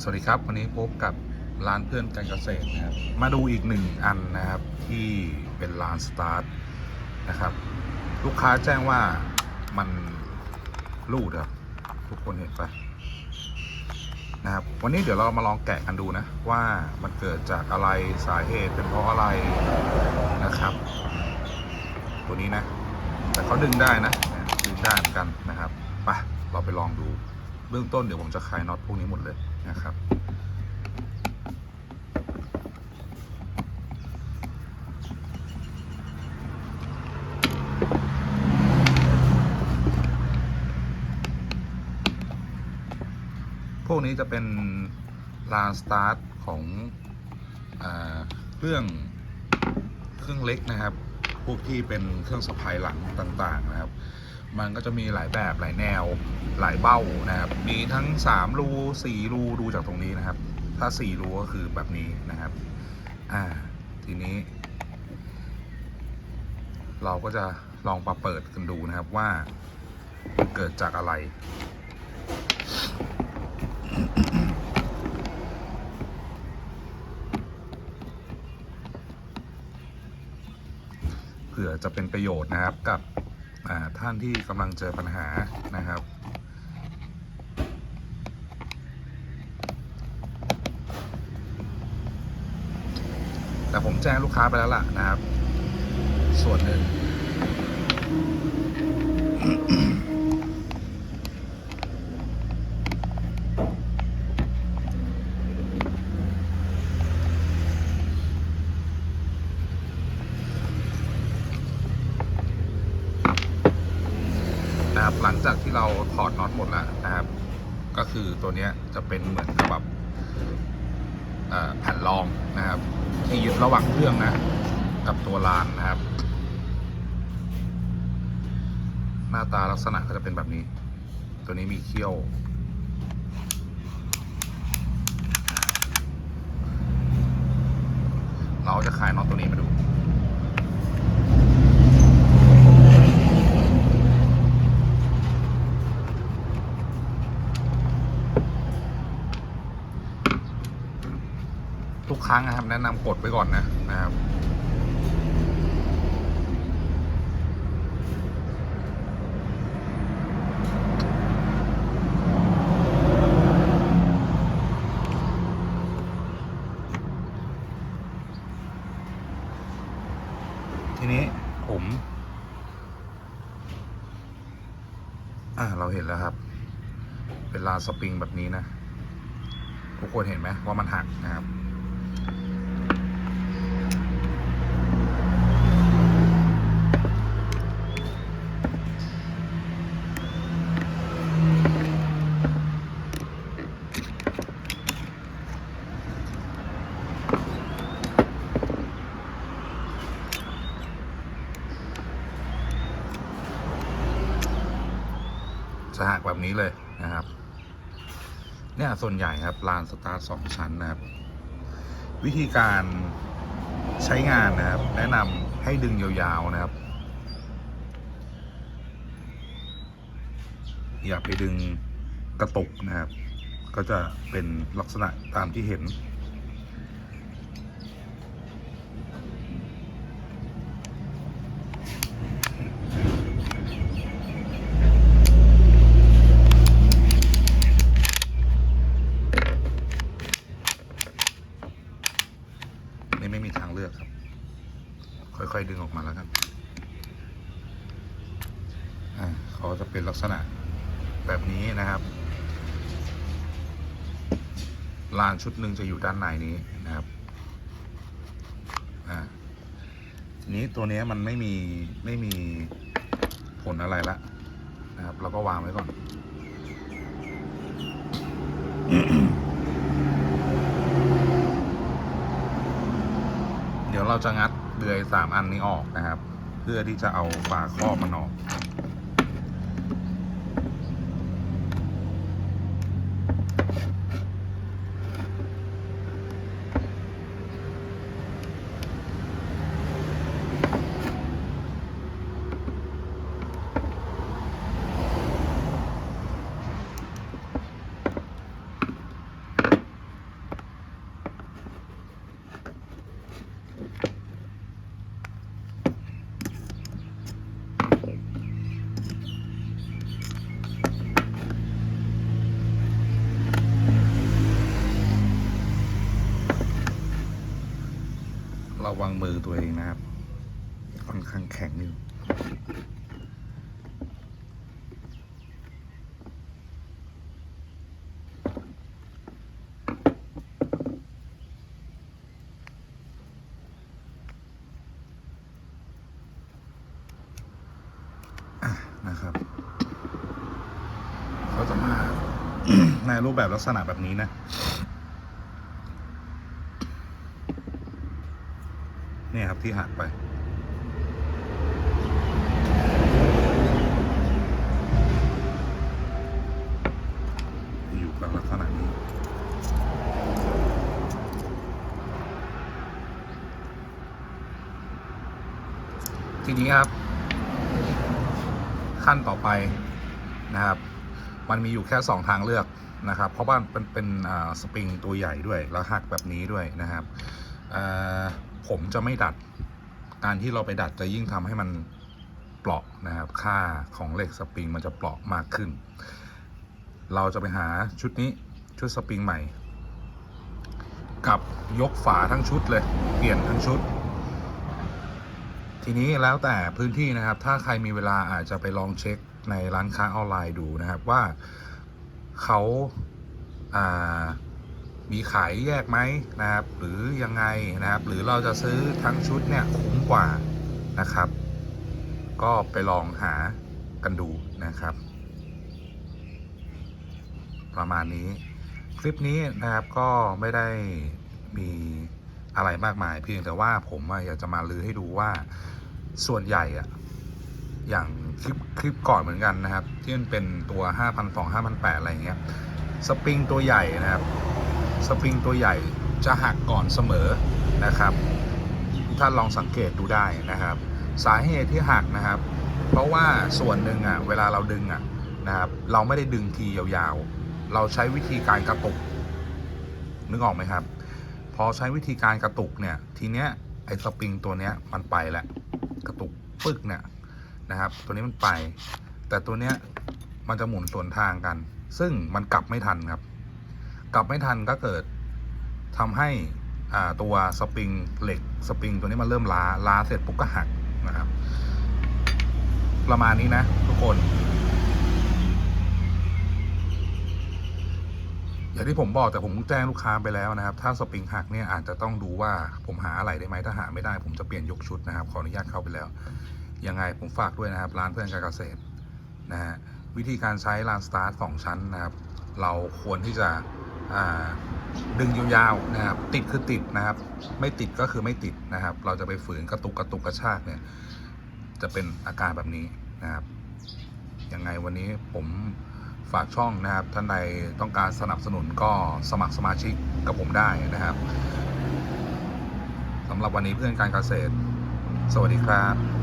สวัสดีครับ วันนี้พบกับร้านเพื่อนการเกษตรนะครับ มาดูอีกหนึ่งอันนะครับที่เป็นร้านสตาร์ทนะครับ ลูกค้าแจ้งว่ามันรูดครับ ทุกคนเห็นปะนะครับวันนี้เดี๋ยวเรามาลองแกะกันดูนะ ว่ามันเกิดจากอะไรสาเหตุเป็นเพราะอะไรนะครับ ตัวนี้นะ แต่เขาดึงได้นะดึงได้เหมือนกันนะครับไปเราไปลองดูเบื้องต้นเดี๋ยวผมจะคลายน็อตพวกนี้หมดเลย นะครับ พวกนี้จะเป็นลานสตาร์ทของอเครื่องเครื่องเล็กนะครับ พวกที่เป็นเครื่องสะพายหลังต่างๆนะครับ มันก็จะมีหลายแบบหลายแนวหลายเบ้านะครับ มีทั้ง 3 รู4รูดูจากตรงนี้นะครับ ถ้า 4 รูก็คือแบบนี้นะครับ อ่า ทีนี้ เราก็จะลองมาเปิดกันดูนะครับว่าเกิดจากอะไร เผื่อจะเป็นประโยชน์นะครับกับ ท่านที่กำลังเจอปัญหานะครับ แต่ผมแจ้งลูกค้าไปแล้วล่ะนะครับ ส่วนหนึ่ง นะครับหลังจากที่เราถอดน็อตหมดแล้วนะครับ ก็คือตัวนี้จะเป็นเหมือนกับแบบแผ่นรองนะครับ ที่ยึดระหว่างเครื่องนะ กับตัวลานนะครับ หน้าตาลักษณะก็จะเป็นแบบนี้ ตัวนี้มีเขี้ยวเราจะคลายน็อตตัวนี้มาดู ครั้งนะครับ แนะนำกดไว้ก่อนนะนะครับทีนี้ผม อ่าเราเห็นแล้วครับ เป็นลาสปริงแบบนี้นะ ทุกคนเห็นไหมว่ามันหักนะครับ แบบนี้เลยนะครับ เนี่ยส่วนใหญ่ครับลานสตาร์ทสองชั้นนะครับ วิธีการใช้งานนะครับ แนะนำให้ดึงยาวๆนะครับ อย่าไปดึงกระตุกนะครับ ก็จะเป็นลักษณะตามที่เห็น นี่ไม่มีทางเลือกครับ ค่อยๆดึงออกมาแล้วกันเขาจะเป็นลักษณะแบบนี้นะครับ ลานชุดหนึ่งจะอยู่ด้านในนี้นะครับทีนี้ตัวนี้มันไม่มีไม่มีผลอะไรละนะครับ เราก็วางไว้ก่อน เราจะงัดเดือยสามอันนี้ออกนะครับ เพื่อที่จะเอาฝาครอบมันออก วังมือตัวเองนะครับ ค่อนข้างแข็งอยู่นะครับเขาจะมาในรูปแบบลักษณะแบบนี้นะ เนี่ยครับที่หักไป อยู่กับลักษณะนี้ ทีนี้ครับ ขั้นต่อไปนะครับ มันมีอยู่แค่ 2 ทางเลือกนะครับ เพราะว่าเป็นเป็นสปริงตัวใหญ่ด้วย แล้วหักแบบนี้ด้วยนะครับ ผมจะไม่ดัด การที่เราไปดัดจะยิ่งทำให้มันเปราะนะครับ ค่าของเหล็กสปริงมันจะเปราะมากขึ้น เราจะไปหาชุดนี้ชุดสปริงใหม่ กับยกฝาทั้งชุดเลย เปลี่ยนทั้งชุด ทีนี้แล้วแต่พื้นที่นะครับ ถ้าใครมีเวลาอาจจะไปลองเช็คในร้านค้าออนไลน์ดูนะครับว่าเขาอ่า มีขายแยกไหมนะครับ หรือยังไงนะครับ หรือเราจะซื้อทั้งชุดเนี่ยคุ้มกว่านะครับ ก็ไปลองหากันดูนะครับ ประมาณนี้คลิปนี้นะครับก็ไม่ได้มีอะไรมากมายเพียงแต่ว่าผมอยากจะมาลือให้ดูว่าส่วนใหญ่อะอย่างคลิปคลิปก่อนเหมือนกันนะครับ ที่มันเป็นตัว 5,200 5,800อะไรอย่างเงี้ยสปริงตัวใหญ่นะครับ สปริงตัวใหญ่จะหักก่อนเสมอนะครับท่านลองสังเกตดูได้นะครับ สาเหตุที่หักนะครับ เพราะว่าส่วนหนึ่งอะเวลาเราดึงอะนะครับเราไม่ได้ดึงทียาวๆ เราใช้วิธีการกระตุก นึกออกไหมครับ พอใช้วิธีการกระตุกเนี่ยทีเนี้ยไอ้สปริงตัวเนี้ยมันไปแล้วกระตุกปึกเนี่ยนะครับ ตัวนี้มันไป แต่ตัวเนี้ยมันจะหมุนสวนทางกัน ซึ่งมันกลับไม่ทันครับ กลับไม่ทันก็เกิดทำให้อ่าตัวสปริงเหล็กสปริงตัวนี้มันเริ่มล้าล้าเสร็จปุ๊บก็หักนะครับ ประมาณนี้นะทุกคน อย่างที่ผมบอกแต่ผมแจ้งลูกค้าไปแล้วนะครับ ถ้าสปริงหักเนี่ยอาจจะต้องดูว่าผมหาอะไรได้ไหมถ้าหาไม่ได้ผมจะเปลี่ยนยกชุดนะครับ ขออนุญาตเข้าไปแล้ว ยังไงผมฝากด้วยนะครับ ร้านเพื่อนการเกษตรนะฮะวิธีการใช้ลานสตาร์ทสองชั้นนะครับ เราควรที่จะ ดึงยาวๆนะครับ ติดคือติดนะครับ ไม่ติดก็คือไม่ติดนะครับ เราจะไปฝืนกระตุกกระตุกกระชากเนี่ย จะเป็นอาการแบบนี้นะครับยังไงวันนี้ผมฝากช่องนะครับ ท่านใดต้องการสนับสนุนก็สมัครสมาชิกกับผมได้นะครับสำหรับวันนี้เพื่อนการเกษตร สวัสดีครับ